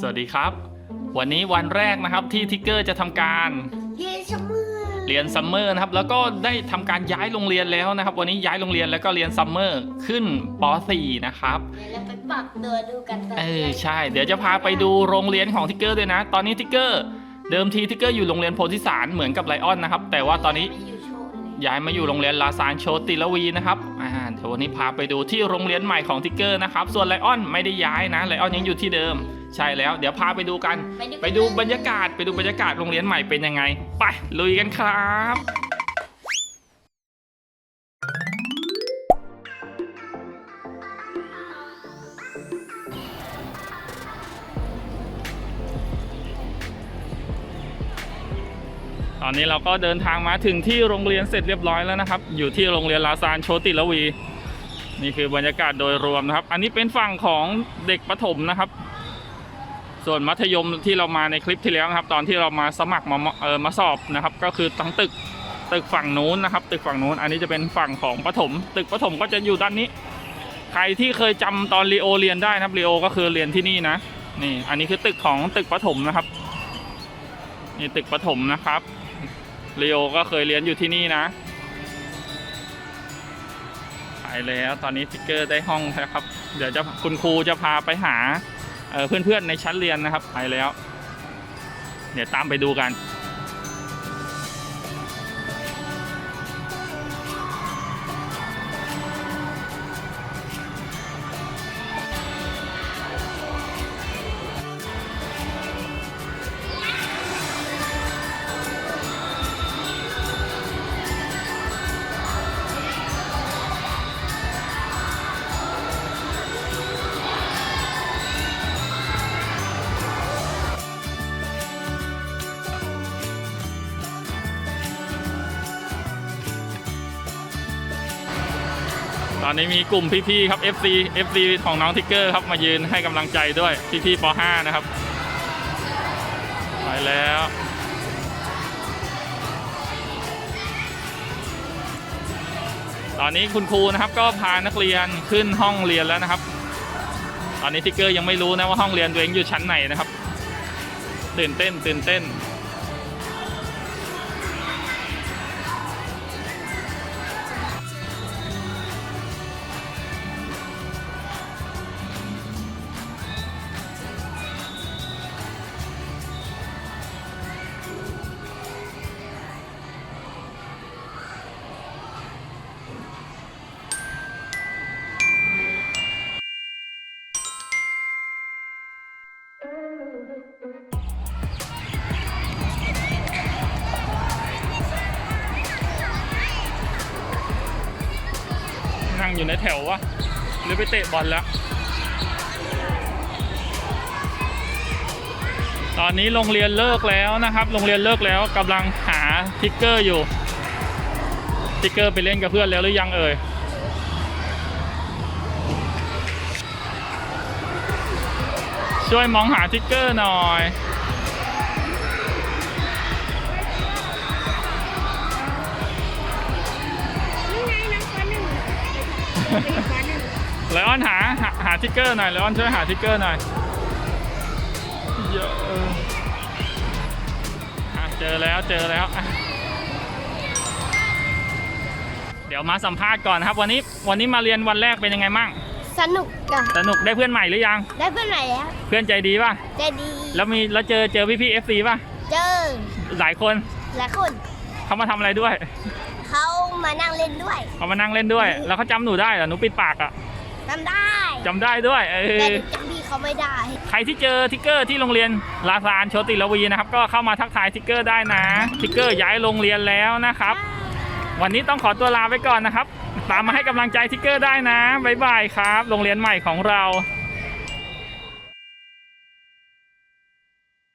สวัสดีครับ วันนี้วันแรกนะครับที่ทิกเกอร์จะทำการเยชมือเรียนซัมเมอร์นะครับแล้วก็ได้ทำการย้ายโรงเรียนแล้วนะครับ วันนี้ย้ายโรงเรียนแล้วก็เรียนซัมเมอร์ขึ้นป .4 นะครับ เดี๋ยวเราไปปรับตัวดูกันตอนเอนี้อใช่ เดี๋ยวจะพาไปดูโรงเรียนของทิกเกอร์ด้วยนะ ตอนนี้ทิกเกอร์เดิมทีทิกเกอร์อยู่โรงเรียนโพธิสารเหมือนกับไลออนนะครับ แต่ว่าตอนนี้ไม่อยู่โชว์เลยย้ายมาอยู่โรงเรียนลาซานโชติลวีนะครับ อ่าเดี๋ยววันนี้พาไปดูที่โรงเรียนใหม่ของทิกเกอร์นะครับ ส่วนไลออนไม่ได้ย้ายนะ ไลออนยังอยู่ที่เดิม ใช่แล้ว เดี๋ยวพาไปดูกัน ไปดูบรรยากาศ ไปดูบรรยากาศโรงเรียนใหม่เป็นยังไง ไปลุยกันครับตอนนี้เราก็เดินทางมาถึงที่โรงเรียนเสร็จเรียบร้อยแล้วนะครับ อยู่ที่โรงเรียนลาซานโชติลวี นี่คือบรรยากาศโดยรวมนะครับ อันนี้เป็นฝั่งของเด็กประถมนะครับ ส่วนมัธยมที่เรามาในคลิปที่แล้วนะครับ ตอนที่เรามาสมัครมาเออมาสอบนะครับ ก็คือทั้งตึกตึกฝั่งนู้นนะครับ ตึกฝั่งนู้น อันนี้จะเป็นฝั่งของประถม ตึกประถมก็จะอยู่ด้านนี้ ใครที่เคยจำตอนรีโอเรียนได้นะครับรีโอก็คือเรียนที่นี่นะ นี่ อันนี้คือตึกของตึกประถมนะครับ นี่ตึกประถมนะครับรีโอก็เคยเรียนอยู่ที่นี่นะ แล้วตอนนี้ทิกเกอร์ได้ห้องแล้วครับ เดี๋ยวจะคุณครูจะพาไปหาเเพื่อนๆในชั้นเรียนนะครับ ไปแล้ว เดี๋ยวตามไปดูกัน ตอนนี้มีกลุ่มพี่ๆครับ FC FC ของน้องทิกเกอร์ครับมายืนให้กำลังใจด้วยพี่ๆป .5 นะครับไปแล้วตอนนี้คุณครูนะครับก็พานักเรียนขึ้นห้องเรียนแล้วนะครับ ตอนนี้ทิกเกอร์ยังไม่รู้นะว่าห้องเรียนตัวเองอยู่ชั้นไหนนะครับ ตื่นเต้นตื่นเต้น งอยู่ในแถววะหรือไปเตะบอลแล้ว ตอนนี้โรงเรียนเลิกแล้วนะครับ โรงเรียนเลิกแล้วกำลังหาทิกเกอร์อยู่ ทิกเกอร์ไปเล่นกับเพื่อนแล้วหรือยังเอ่ยช่วยมองหาทิกเกอร์หน่อย เป็นฟ้าหนึ่งไลออนหาหาหาทิกเกอร์หน่อยไลออนช่วยหาทิกเกอร์หน่อยเยอะเอออะเจอแล้วเจอแล้วอะเดี๋ยวมาสัมภาษณ์ก่อนนะครับ วันนี้วันนี้มาเรียนวันแรกเป็นยังไงมั่งสนุกอะสนุกได้เพื่อนใหม่หรือยัง ได้เพื่อนไหนแล้วเพื่อนใจดีป่ะใจดี แล้วมีแล้วเจอเจอพี่พี่เอฟซีป่ะ เจอ หลายคน หลายคนเขามาทำอะไรด้วย เขามานั่งเล่นด้วยเขามานั่งเล่นด้วย แล้วเขาจำหนูได้เหรอหนูปิดปากอะจำได้จำได้ด้วยเอแต่อ หนูจำพี่เขาไม่ได้ ใครที่เจอทิกเกอร์ที่โรงเรียนลาซานโชติลวีนะครับ ก็เข้ามาทักทายทิกเกอร์ได้นะทิกเกอร์ย้ายโรงเรียนแล้วนะครับ วันนี้ต้องขอตัวลาไปก่อนนะครับ ตามมาให้กำลังใจทิกเกอร์ได้นะบ๊ายบายครับ โรงเรียนใหม่ของเราบ